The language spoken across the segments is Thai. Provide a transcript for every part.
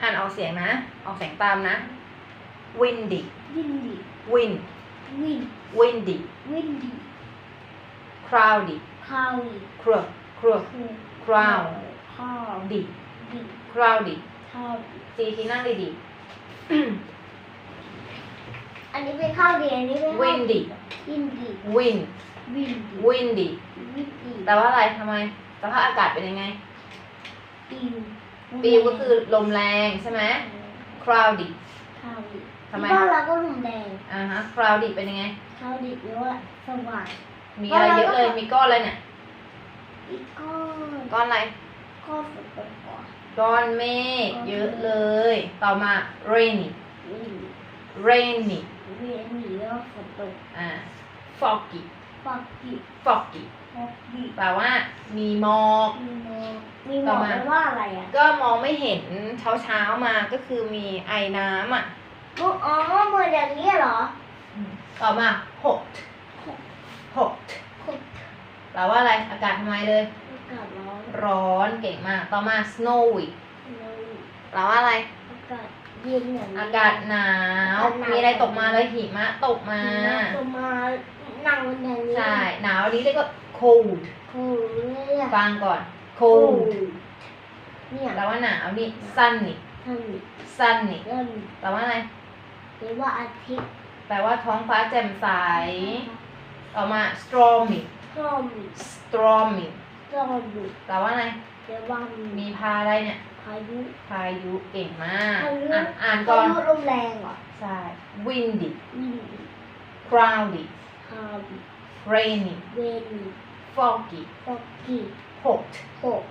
อ่านออกเสียงนะ ออกเสียงตามนะ windy วินดี wind วิน windy วินดี cloudy คาวดี crook crook คือ crowd ข้าวดีดี cloudy ข้าว จีที่นั่งดีอันนี้เป็นข้าวดีอันนี้เป็นๆ windy วินดี wind วินดี windy วินดีแปลว่าอะไรทำไมสภาพอากาศเป็นยังไงปิว ปิวก็คือลมแรงใช่ไหม cloudy ข้าวดีทำไม บ้านเราก็ลมแดงอ่าฮะ cloudy เป็นยังไงข้าวดีแปลว่าสว่าง มีอะไรเยอะเลย มีก้อนอะไรเนี่ย อีกก้อนก้อนอะไร ก้อนฝนตกก่อนก้อนเมฆเยอะเลย ต่อมา rainy วิน rainy เวียนหนีแล้วฝนตกอ่า foggy ปักกิ foggy ปักกิแปลว่ามีหมอก มีหมอก มีหมต่ออกมาแปลว่าอะไรอะก็มองไม่เห็นเช้าเช้าๆมาก็คือมีไอน้ำอะอ๋อเหมือนอย่างนี้เหรอ ต่อมา hot hot แปลว่าอะไร อากาศทำไมเลย อากาศร้อน ร้อนเก่งมาก ต่อมา snowy แปลว่าอะไร อากาศเย็นอย่างนี้อากาศหนาวอากาศหนาว มีอะไรตกมาเลยหิมะตกมาลงมาหนังอย่างนี้ ใช่ หนาวอันนี้เรียกว่า cold โอ้ยเนี่ยฟังก่อน cold เนี่ยแปลว่าหนาวนี่ sunny ท่าน sunny เริ่มแปลว่าอะไร หรือว่าอาทิตย์แปลว่าท้องฟ้าแจ่มใส ต่อมา stormy ก็มี stormy ก็มีแปลว่าอะไรเดี๋ยวว่ามีมีพาอะไรเนี่ย พายุ พายุเก่งมาก พายุ อะอ่านก่อนพายุลมแรงเหรอใช่ windy อืม cloudy พายุ rainy เวน foggy ปกกี้ hot หก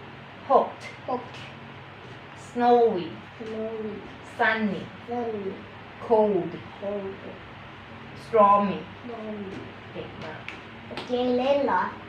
hot หก snowy สโนวี sunny เริ่ม cold โคลด์ stormy โนวีเก่งมากเกมเล่นเหรอใ